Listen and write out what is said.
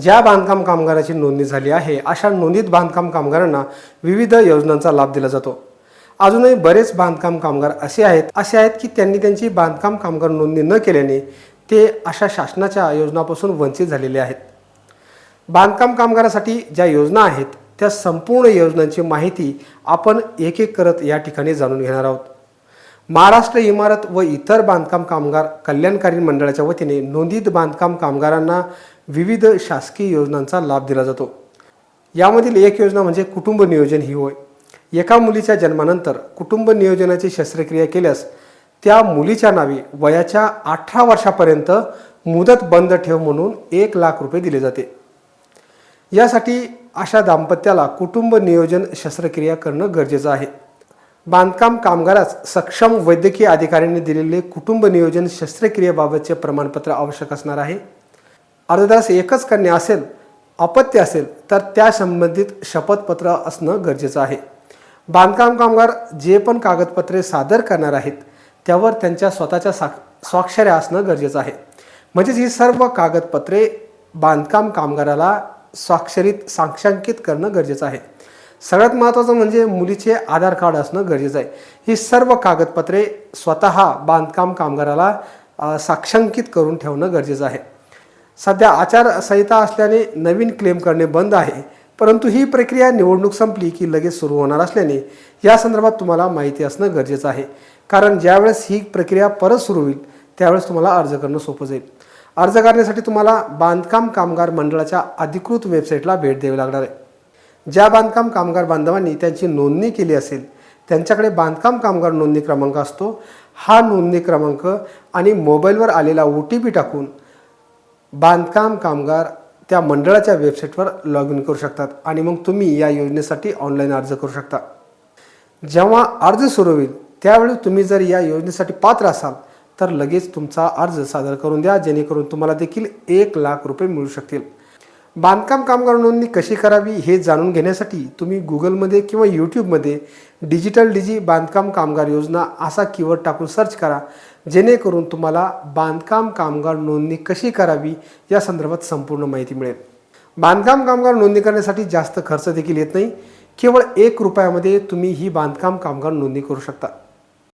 ज्या बांधकाम कामगाराची नोंदणी झाली आहे अशा नोंदीत बांधकाम कामगारांना विविध योजनांचा लाभ दिला जातो. अजूनही बरेच बांधकाम कामगार असे आहेत असे आहेत की त्यांनी त्यांची बांधकाम कामगार नोंदणी न केल्याने ते अशा शासनाच्या योजनापासून वंचित झालेले आहेत. बांधकाम कामगारासाठी ज्या योजना आहेत त्या संपूर्ण योजनांची माहिती आपण एक एक करत या ठिकाणी जाणून घेणार आहोत. महाराष्ट्र इमारत व इतर बांधकाम कामगार कल्याणकारी मंडळाच्या वतीने नोंदीत बांधकाम कामगारांना विविध शासकीय योजनांचा लाभ दिला जातो. यामधील एक योजना म्हणजे कुटुंब नियोजन ही होय. एका मुलीच्या जन्मानंतर कुटुंब नियोजनाची शस्त्रक्रिया केल्यास त्या मुलीच्या नावे वयाच्या अठरा वर्षापर्यंत मुदत बंद ठेव म्हणून एक लाख रुपये दिले जाते. यासाठी अशा दाम्पत्याला कुटुंब नियोजन शस्त्रक्रिया करणं गरजेचं आहे. बांधकाम कामगारास सक्षम वैद्यकीय अधिकाऱ्यांनी दिलेले कुटुंब नियोजन शस्त्रक्रियेबाबतचे प्रमाणपत्र आवश्यक असणार आहे. अर्धदास एकच कन्या असेल अपत्य असेल तर त्या संबंधित शपथपत्र असणं गरजेचं आहे. बांधकाम कामगार जे पण कागदपत्रे सादर करणार आहेत त्यावर त्यांच्या स्वतःच्या सा स्वाक्षऱ्या असणं गरजेचं आहे. म्हणजेच ही सर्व कागदपत्रे बांधकाम कामगाराला स्वाक्षरीत साक्षांकित करणं गरजेचं आहे. सगळ्यात महत्त्वाचं म्हणजे मुलीचे आधार कार्ड असणं गरजेचं आहे. ही सर्व कागदपत्रे स्वतः बांधकाम कामगाराला साक्षांकित करून ठेवणं गरजेचं आहे. सध्या आचारसंहिता असल्याने नवीन क्लेम करणे बंद आहे परंतु ही प्रक्रिया निवडणूक संपली की लगेच सुरू होणार असल्याने या संदर्भात तुम्हाला माहिती असणं गरजेचं आहे. कारण ज्यावेळेस ही प्रक्रिया परत सुरू होईल त्यावेळेस तुम्हाला अर्ज करणं सोपं जाईल. अर्ज करण्यासाठी तुम्हाला बांधकाम कामगार मंडळाच्या अधिकृत वेबसाईटला भेट द्यावी लागणार आहे. ज्या बांधकाम कामगार बांधवांनी त्यांची नोंदणी केली असेल त्यांच्याकडे बांधकाम कामगार नोंदणी क्रमांक असतो. हा नोंदणी क्रमांक आणि मोबाईलवर आलेला ओ टी पी टाकून बांधकाम कामगार त्या मंडळाच्या वेबसाईटवर लॉग इन करू शकतात आणि मग तुम्ही या योजनेसाठी ऑनलाईन अर्ज करू शकता. जेव्हा अर्ज सुरू होईल त्यावेळी तुम्ही जर या योजनेसाठी पात्र असाल तर लगेच तुमचा अर्ज सादर करून द्या जेणेकरून तुम्हाला देखील एक लाख रुपये मिळू शकतील. बांधकाम कामगार नोंदणी कशी करावी हे जाणून घेण्यासाठी तुम्ही गुगलमध्ये किंवा यूट्यूबमध्ये डिजिटल डिजी बांधकाम कामगार योजना असा कीवर्ड टाकून सर्च करा. जेणेकरून तुम्हाला बांधकाम कामगार नोंदणी कशी करावी या संदर्भात संपूर्ण माहिती मिळेल. बांधकाम कामगार नोंदणी करण्यासाठी जास्त खर्च देखील येत नाही. केवळ एक रुपयामध्ये तुम्ही ही बांधकाम कामगार नोंदणी करू शकता.